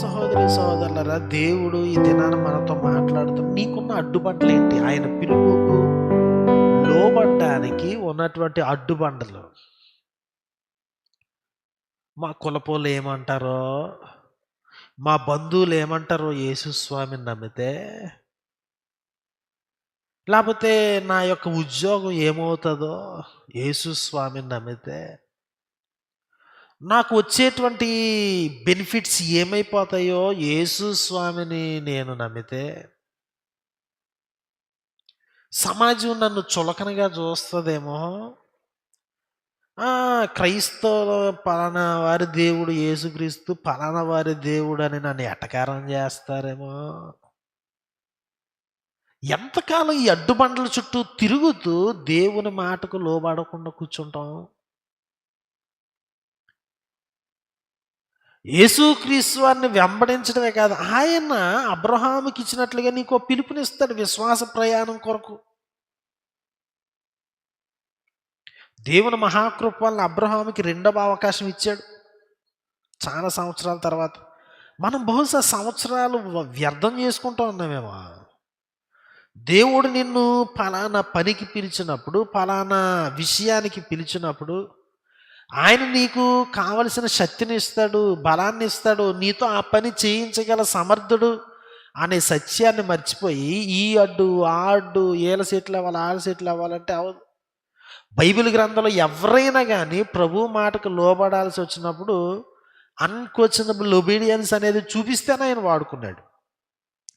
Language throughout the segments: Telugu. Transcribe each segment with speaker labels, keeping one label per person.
Speaker 1: సహోదరి సహోదరులరా దేవుడు ఈ దినాన మనతో మాట్లాడుతూ నీకున్న అడ్డుబండలు ఏంటి ఆయన పిలుపుకు లోబడ్డానికి ఉన్నటువంటి అడ్డుబండలు. మా కులపోలు ఏమంటారో మా బంధువులు ఏమంటారో యేసు స్వామిని నమ్మితే లేకపోతే నా యొక్క ఉద్యోగం ఏమవుతుందో యేసుస్వామిని నమ్మితే నాకు వచ్చేటువంటి బెనిఫిట్స్ ఏమైపోతాయో యేసు స్వామిని నేను నమ్మితే సమాజం నన్ను చులకనగా చూస్తుందేమో. క్రైస్తవుల క్రైస్తవ పలానా వారి దేవుడు యేసుక్రీస్తు పలానా వారి దేవుడు అని నన్ను ఎటకారం చేస్తారేమో. ఎంతకాలం ఈ అడ్డుబండల చుట్టూ తిరుగుతూ దేవుని మాటకు లోబడకుండా కూర్చుంటాం? యేసుక్రీస్తు వెంబడించడమే కాదు ఆయన అబ్రహాముకి ఇచ్చినట్లుగా నీకు పిలుపునిస్తాడు విశ్వాస ప్రయాణం కొరకు. దేవుని మహాకృప వల్ల అబ్రహాముకి రెండవ అవకాశం ఇచ్చాడు. చాలా సంవత్సరాల తర్వాత. మనం బహుశా సంవత్సరాలు వ్యర్థం చేసుకుంటూ ఉన్నామేమో. దేవుడు నిన్ను ఫలానా పనికి పిలిచినప్పుడు ఫలానా విషయానికి పిలిచినప్పుడు ఆయన నీకు కావలసిన శక్తిని ఇస్తాడు బలాన్ని ఇస్తాడు నీతో ఆ పని చేయించగల సమర్థుడు అనే సత్యాన్ని మర్చిపోయి ఈ అడ్డు ఆ అడ్డు ఏల సీట్లు అవ్వాలి ఆల సీట్లు అవ్వాలంటే అవదు బైబిల్ గ్రంథంలో ఎవరైనా కానీ ప్రభు మాటకు లోబడాల్సి వచ్చినప్పుడు అన్క్వశ్చనబుల్ ఒబీడియన్స్ అనేది చూపిస్తేనే ఆయన వాడుకున్నాడు.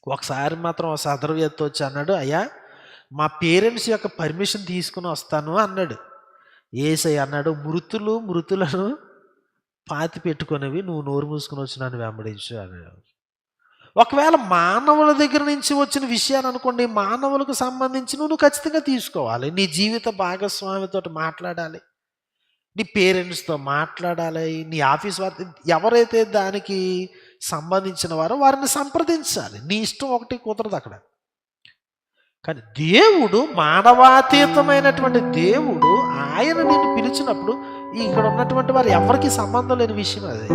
Speaker 1: ఒకసారి మాత్రం ఒక సదరవేత్త వచ్చి అన్నాడు అయ్యా మా పేరెంట్స్ యొక్క పర్మిషన్ తీసుకుని వస్తాను అన్నాడు. ఏసై అన్నాడు మృతులు మృతులను పాతి పెట్టుకునేవి నువ్వు నోరు మూసుకుని వచ్చినాను వెంబడించు అన్నాడు. ఒకవేళ మానవుల దగ్గర నుంచి వచ్చిన విషయాన్ని అనుకోండి మానవులకు సంబంధించి నువ్వు ఖచ్చితంగా తీసుకోవాలి. నీ జీవిత భాగస్వామితో మాట్లాడాలి నీ పేరెంట్స్తో మాట్లాడాలి నీ ఆఫీస్ వారి ఎవరైతే దానికి సంబంధించిన వారో వారిని సంప్రదించాలి. నీ ఇష్టం ఒకటి కుదరదు అక్కడ. కానీ దేవుడు మానవాతీతమైనటువంటి దేవుడు ఆయన నిన్ను పిలిచినప్పుడు ఇక్కడ ఉన్నటువంటి వారు ఎవరికి సంబంధం లేని విషయం అది.